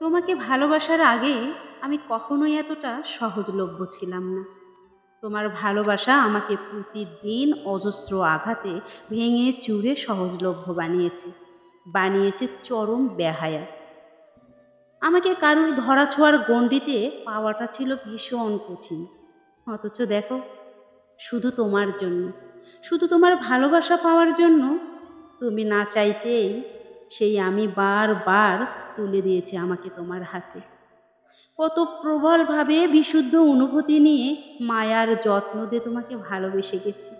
তোমাকে ভালোবাসার আগে আমি কখনোই এতটা সহজলভ্য ছিলাম না। তোমার ভালোবাসা আমাকে প্রতিদিন অজস্র আঘাতে ভেঙে চুরে সহজলভ্য বানিয়েছে বানিয়েছে চরম বেহায়া। আমাকে কারুর ধরাছোঁয়ার গণ্ডিতে পাওয়াটা ছিল ভীষণ কঠিন। অথচ দেখো, শুধু তোমার জন্য, শুধু তোমার ভালোবাসা পাওয়ার জন্য, তুমি না চাইতেই সেই আমি বারবার তুলে দিয়েছে আমাকে তোমার হাতে। কত প্রবলভাবে বিশুদ্ধ অনুভূতি নিয়ে মায়ার যত্ন দিয়ে তোমাকে ভালোবেসে গেছি।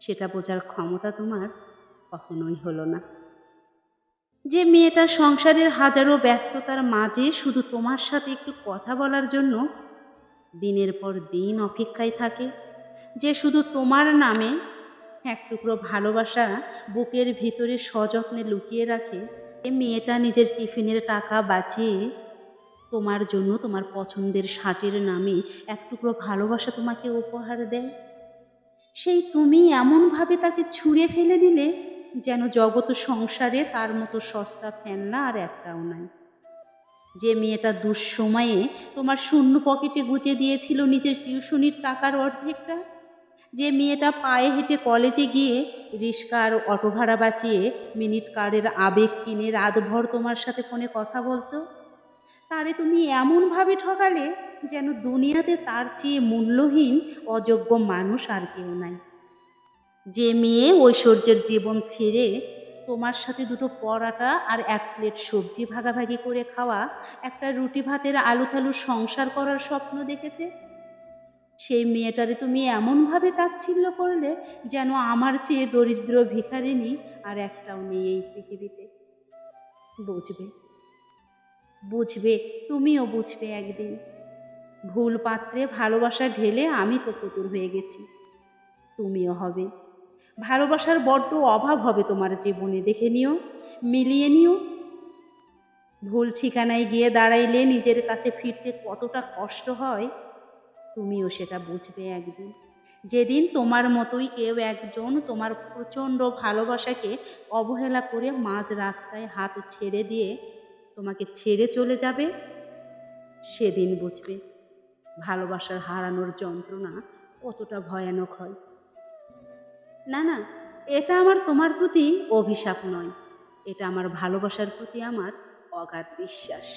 সেটা বোঝার ক্ষমতা তোমার কখনোই হলো না। যে মেয়েটা সংসারের হাজারো ব্যস্ততার মাঝে শুধু তোমার সাথে একটু কথা বলার জন্য দিনের পর দিন অপেক্ষায় থাকে, যে শুধু তোমার নামে এক টুকরো ভালোবাসা বুকের ভিতরে সযত্নে লুকিয়ে রাখে মেয়েটা নিজের টিফিনের টাকা বাঁচিয়ে তোমার জন্য তোমার পছন্দের শার্টের নামে এক টুকরো ভালোবাসা তোমাকে উপহার দেয়। সেই তুমি এমনভাবে তাকে ছুঁড়ে ফেলে দিলে যেন জগৎ সংসারে তার মতো সস্তা ফেলনা আর একটাও নাই। যে মেয়েটা দুঃসময়ে তোমার শূন্য পকেটে গুজে দিয়েছিল নিজের টিউশনির টাকার অর্ধেকটা যে মেয়েটা পায়ে হেঁটে কলেজে গিয়ে রিক্সা আর অটো ভাড়া বাঁচিয়ে মিনিট কারের আবেগ কিনে রাতভর তোমার সাথে ফোনে কথা বলতো? তারে তুমি এমনভাবে ঠকালে যেন দুনিয়াতে তার চেয়ে মূল্যহীন, অযোগ্য মানুষ আর কেউ নাই। যে মেয়ে ঐশ্বর্যের জীবন ছেড়ে তোমার সাথে দুটো পরাটা আর এক প্লেট সবজি ভাগাভাগি করে খাওয়া, একটা রুটি ভাতের আলু থালু সংসার করার স্বপ্ন দেখেছে? সেই মেয়েটারে তুমি এমনভাবে তাচ্ছিল্য করলে যেন আমার চেয়ে দরিদ্র ভিখারিনী আর একটাও নেই এই পৃথিবীতে। বুঝবে? বুঝবে? তুমিও বুঝবে একদিন। ভুল পাত্রে ভালোবাসা ঢেলে আমি তো পুতুর হয়ে গেছি। তুমিও হবে। ভালোবাসার বড্ড অভাব হবে তোমার জীবনে, দেখে নিও, মিলিয়ে নিও। ভুল ঠিকানায় গিয়ে দাঁড়াইলে নিজের কাছে ফিরতে কতটা কষ্ট হয় তুমিও সেটা বুঝবে একদিন। যেদিন তোমার মতোই কেউ একজন তোমার প্রচণ্ড ভালোবাসাকে অবহেলা করে মাঝ রাস্তায় হাত ছেড়ে দিয়ে তোমাকে ছেড়ে চলে যাবে, সেদিন বুঝবে ভালোবাসার হারানোর যন্ত্রণা কতটা ভয়ানক হয়। না না, এটা আমার তোমার প্রতি অভিশাপ নয়। এটা আমার ভালোবাসার প্রতি আমার অগাধ বিশ্বাস।